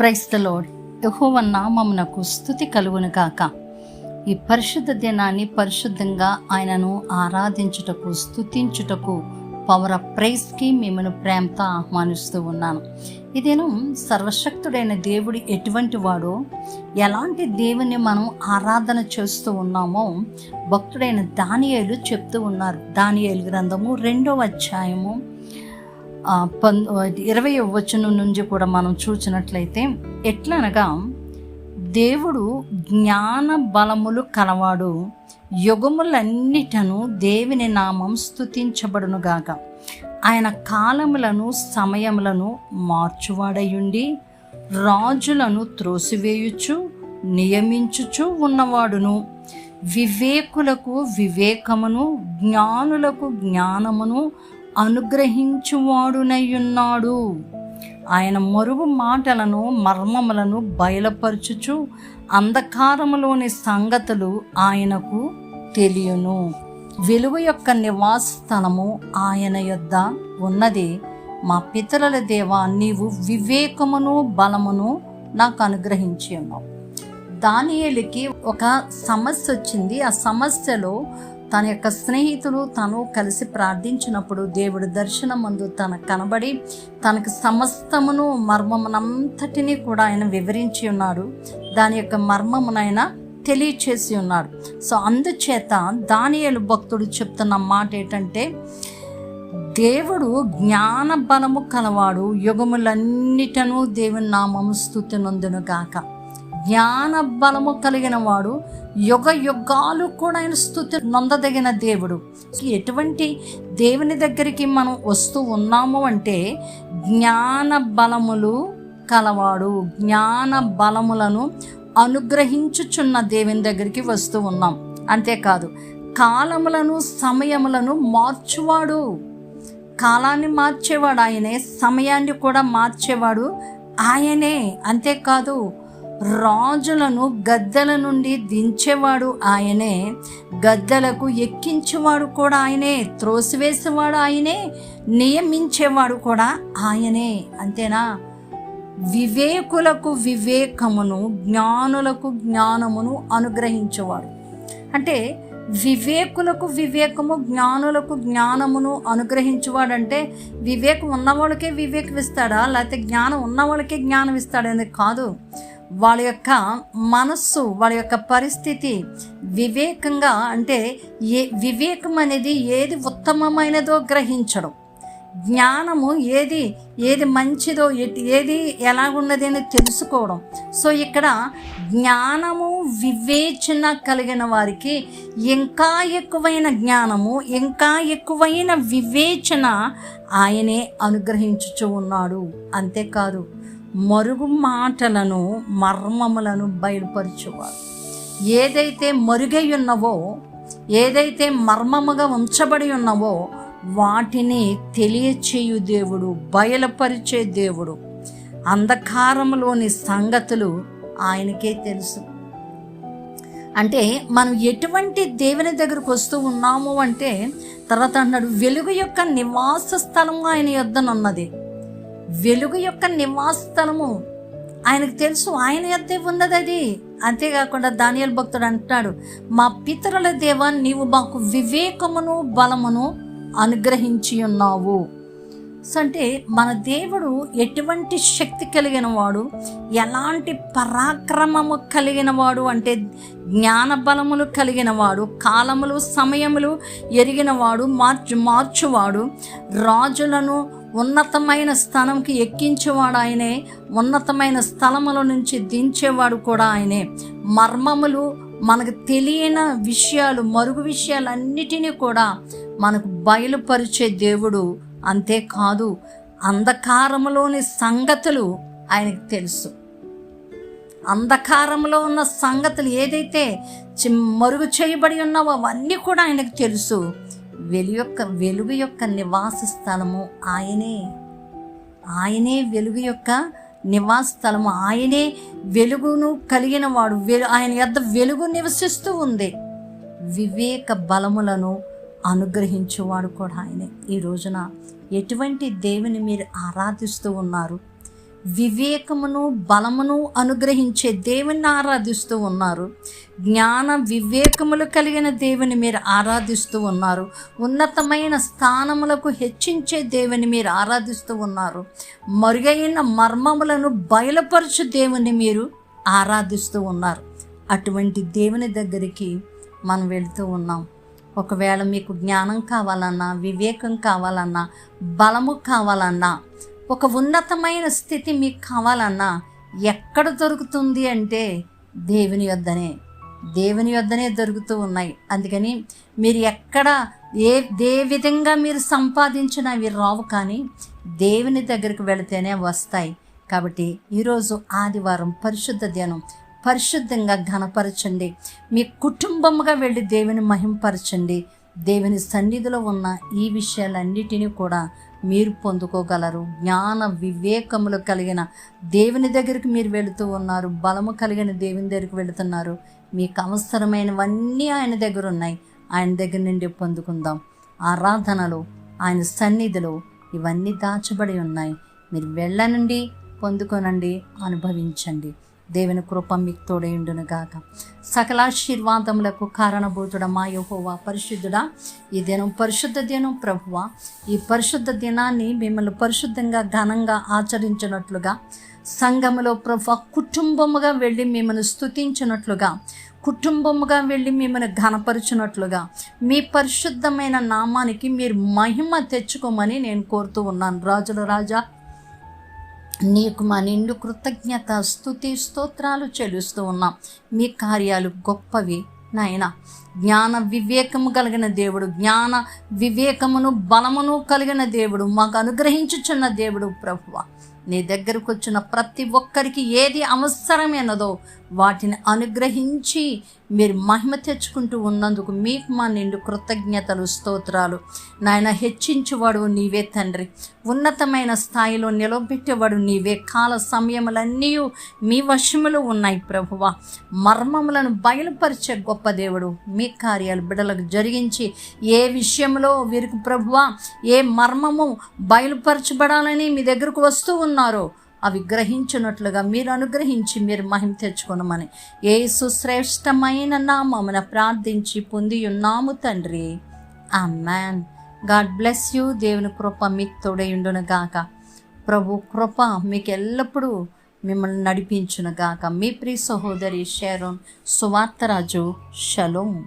క్రైస్తలోడ్ యహోవ నామమునకు స్థుతి కలుగును గాక. ఈ పరిశుద్ధ దినాన్ని పరిశుద్ధంగా ఆయనను ఆరాధించుటకు స్థుతించుటకు పవర్ ఆఫ్ ప్రైజ్కి మిమ్మల్ని ప్రేమతో ఆహ్వానిస్తూ ఉన్నాను. ఇదేను సర్వశక్తుడైన దేవుడు ఎటువంటి వాడో ఎలాంటి దేవుని మనం ఆరాధన చేస్తూ ఉన్నామో భక్తుడైన దానియేలు చెప్తూ ఉన్నారు. దానియేలు గ్రంథము రెండవ అధ్యాయము పం ఇరవై వచనం నుంచి కూడా మనం చూసినట్లయితే ఎట్లనగా దేవుడు జ్ఞాన బలములు కలవాడు యుగములన్నిటను దేవుని నామం స్థుతించబడునుగాక ఆయన కాలములను సమయములను మార్చువాడయుండి రాజులను త్రోసివేయుచు నియమించుచు ఉన్నవాడును. వివేకులకు వివేకమును జ్ఞానులకు జ్ఞానమును అనుగ్రహించువాడునయ్యున్నాడు. ఆయన మరుగు మాటలను మర్మములను బయలుపరచుచు అంధకారములోని సంగతులు ఆయనకు తెలియను. వెలుగు యొక్క నివాస స్థలము ఆయన యొద్ద ఉన్నది. మా పితరుల దేవా నీవు వివేకమును బలమును నాకు అనుగ్రహించి ఉన్నావు దానియేలుకి ఒక సమస్య వచ్చింది. ఆ సమస్యలో తన యొక్క స్నేహితులు తను కలిసి ప్రార్థించినప్పుడు దేవుడు దర్శనం ముందు తనకు కనబడి తనకు సమస్తమును మర్మమునంతటినీ కూడా ఆయన వివరించి ఉన్నాడు. దాని యొక్క మర్మమునైనా తెలియచేసి ఉన్నాడు. సో అందుచేత దానియలు భక్తుడు చెప్తున్న మాట ఏంటంటే దేవుడు జ్ఞాన బలము కలవాడు. యుగములన్నిటను దేవుని నామము స్థుతి నందును గాక జ్ఞాన బలము కలిగిన వాడు. యుగ యుగాలు కూడా ఆయన స్థుతి నొందదగిన దేవుడు. ఎటువంటి దేవుని దగ్గరికి మనం వస్తూ ఉన్నాము అంటే జ్ఞాన బలములు కలవాడు. జ్ఞాన బలములను అనుగ్రహించుచున్న దేవుని దగ్గరికి వస్తూ ఉన్నాం. అంతేకాదు కాలములను సమయములను మార్చువాడు. కాలాన్ని మార్చేవాడు ఆయనే సమయాన్ని కూడా మార్చేవాడు ఆయనే. అంతేకాదు రాజులను గద్దెల నుండి దించేవాడు ఆయనే. గద్దెలకు ఎక్కించేవాడు కూడా ఆయనే. త్రోసివేసేవాడు ఆయనే. నియమించేవాడు కూడా ఆయనే. అంతేనా? వివేకులకు వివేకమును జ్ఞానులకు జ్ఞానమును అనుగ్రహించేవాడు. అంటే వివేకులకు వివేకము జ్ఞానులకు జ్ఞానమును అనుగ్రహించువాడంటే వివేకం ఉన్నవాళ్ళకే వివేకం ఇస్తాడా? లేకపోతే జ్ఞానం ఉన్నవాళ్ళకే జ్ఞానం ఇస్తాడనేది కాదు. వాళ్ళ యొక్క మనస్సు వాళ్ళ యొక్క పరిస్థితి వివేకంగా అంటే ఏ వివేకం అనేది ఏది ఉత్తమమైనదో గ్రహించడం. జ్ఞానము ఏది ఏది మంచిదో ఏది ఎలాగున్నది అని తెలుసుకోవడం. సో ఇక్కడ జ్ఞానము వివేచన కలిగిన వారికి ఇంకా ఎక్కువైన జ్ఞానము ఇంకా ఎక్కువైన వివేచన ఆయనే అనుగ్రహించుచు ఉన్నాడు. అంతేకాదు మరుగు మాటలను మర్మములను బయలుపరచువాడు. ఏదైతే మరుగై ఉన్నవో ఏదైతే మర్మముగా ఉంచబడి ఉన్నవో వాటిని తెలియచేయు దేవుడు బయలుపరిచే దేవుడు. అంధకారంలోని సంగతులు ఆయనకే తెలుసు. అంటే మనం ఎటువంటి దేవుని దగ్గరకు వస్తూ ఉన్నాము అంటే తర్వాత అన్నాడు వెలుగు యొక్క నివాస స్థలం ఆయన యొద్దనున్నది. వెలుగు యొక్క నివాస స్థలము ఆయనకు తెలుసు ఆయన యొద్దే ఉన్నది అది అంతేకాకుండా దానియల్ భక్తుడు అంటాడు మా పితరుల దేవ నీవు మాకు వివేకమును బలమును అనుగ్రహించి ఉన్నావు. అంటే మన దేవుడు ఎటువంటి శక్తి కలిగిన వాడు ఎలాంటి పరాక్రమము కలిగిన వాడు అంటే జ్ఞాన బలములు కలిగిన వాడు కాలములు సమయములు ఎరిగిన వాడు మార్చు మార్చువాడు రాజులను ఉన్నతమైన స్థానంకి ఎక్కించేవాడు ఆయనే ఉన్నతమైన స్థలముల నుంచి దించేవాడు కూడా ఆయనే. మర్మములు మనకు తెలియని విషయాలు మరుగు విషయాలన్నిటినీ కూడా మనకు బయలుపరిచే దేవుడు అంతేకాదు. అంధకారములోని సంగతులు ఆయనకు తెలుసు. అంధకారంలో ఉన్న సంగతులు ఏదైతే చి- మరుగు చేయబడి ఉన్నావో అవన్నీ కూడా ఆయనకు తెలుసు. వెలు యొక్క వెలుగు యొక్క నివాస స్థలము ఆయనే. ఆయనే వెలుగు యొక్క నివాస స్థలము. ఆయనే వెలుగును కలిగిన వాడు. వెలు ఆయన యొద్ద వెలుగు నివసిస్తూ ఉంది. వివేక బలములను అనుగ్రహించేవాడు కూడా ఆయనే. ఈ రోజున ఎటువంటి దేవుని మీరు ఆరాధిస్తూ ఉన్నారు? వివేకమును బలమును అనుగ్రహించే దేవుని ఆరాధిస్తూ ఉన్నారు. జ్ఞాన వివేకములు కలిగిన దేవుని మీరు ఆరాధిస్తూ ఉన్నారు. ఉన్నతమైన స్థానములకు హెచ్చించే దేవుని మీరు ఆరాధిస్తూ ఉన్నారు. మరుగైన మర్మములను బయలుపరచు దేవుని మీరు ఆరాధిస్తూ ఉన్నారు. అటువంటి దేవుని దగ్గరికి మనం వెళుతూ ఉన్నాం. ఒకవేళ మీకు జ్ఞానం కావాలన్నా వివేకం కావాలన్నా బలము కావాలన్నా ఒక ఉన్నతమైన స్థితి మీకు కావాలన్నా ఎక్కడ దొరుకుతుంది అంటే దేవుని యొద్దనే. దేవుని యొద్దనే దొరుకుతూ ఉన్నాయి. అందుకని మీరు ఎక్కడ ఏ ఏ విధంగా మీరు సంపాదించినా అవి రావు కానీ దేవుని దగ్గరికి వెళితేనే వస్తాయి. కాబట్టి ఈరోజు ఆదివారం పరిశుద్ధ దినం పరిశుద్ధంగా ఘనపరచండి. మీ కుటుంబముగా వెళ్ళి దేవుని మహింపరచండి. దేవుని సన్నిధిలో ఉన్న ఈ విషయాలన్నిటినీ కూడా మీరు పొందుకోగలరు. జ్ఞాన వివేకములు కలిగిన దేవుని దగ్గరికి మీరు వెళుతూ ఉన్నారు. బలము కలిగిన దేవుని దగ్గరికి వెళుతున్నారు. మీకు అవసరమైనవన్నీ ఆయన దగ్గర ఉన్నాయి. ఆయన దగ్గర నుండి పొందుకుందాం. ఆరాధనలు ఆయన సన్నిధిలో ఇవన్నీ దాచబడి ఉన్నాయి. మీరు వెళ్ళనండి పొందుకోనండి అనుభవించండి. దేవుని కృప మీకు తోడేయుండును గాక సకలాశీర్వాదములకు కారణభూతుడ మా యహోవా పరిశుద్ధుడా ఈ దినం పరిశుద్ధ దినం ప్రభువ ఈ పరిశుద్ధ దినాన్ని మిమ్మల్ని పరిశుద్ధంగా ఘనంగా ఆచరించినట్లుగా సంఘములో ప్రభు కుటుంబముగా వెళ్ళి మిమ్మల్ని స్తుతించినట్లుగా కుటుంబముగా వెళ్ళి మిమ్మల్ని ఘనపరిచినట్లుగా మీ పరిశుద్ధమైన నామానికి మీరు మహిమ తెచ్చుకోమని నేను కోరుతూ ఉన్నాను. రాజుల రాజా నీకు మా నిండు కృతజ్ఞత స్థుతి స్తోత్రాలు చెల్లిస్తూ ఉన్నాం. మీ కార్యాలు గొప్పవి నాయన. జ్ఞాన వివేకము కలిగిన దేవుడు జ్ఞాన వివేకమును బలమును కలిగిన దేవుడు మాకు అనుగ్రహించుచున్న దేవుడు ప్రభువ. నీ దగ్గరకు వచ్చిన ప్రతి ఒక్కరికి ఏది అవసరమైనదో వాటిని అనుగ్రహించి మీరు మహిమ తెచ్చుకుంటూ ఉన్నందుకు మీకు మా నిండు కృతజ్ఞతలు స్తోత్రాలు. నాయన హెచ్చించువాడు నీవే తండ్రి. ఉన్నతమైన స్థాయిలో నిలబెట్టేవాడు నీవే. కాల సమయములన్నీ మీ వశములు ఉన్నాయి ప్రభువ. మర్మములను బయలుపరిచే గొప్ప దేవుడు. మీ కార్యాలు బిడలకు జరిగించి ఏ విషయంలో వీరికి ప్రభువ ఏ మర్మము బయలుపరచబడాలని మీ దగ్గరకు వస్తూ ఉన్నారో అవి గ్రహించినట్లుగా మీరు అనుగ్రహించి మీరు మహిమ తెచ్చుకొనమని. ఏ సుశ్రేష్టమైన నామమున ప్రార్థించి పొంది ఉన్నాము తండ్రి. ఆ మ్యాన్ గాడ్ బ్లెస్ యూ. దేవుని కృప మీకు తోడయుండును ప్రభు కృప మీకు ఎల్లప్పుడూ మిమ్మల్ని నడిపించునుగాక మీ ప్రియ సహోదరి షేరోన్ సువార్తరాజు షలోం.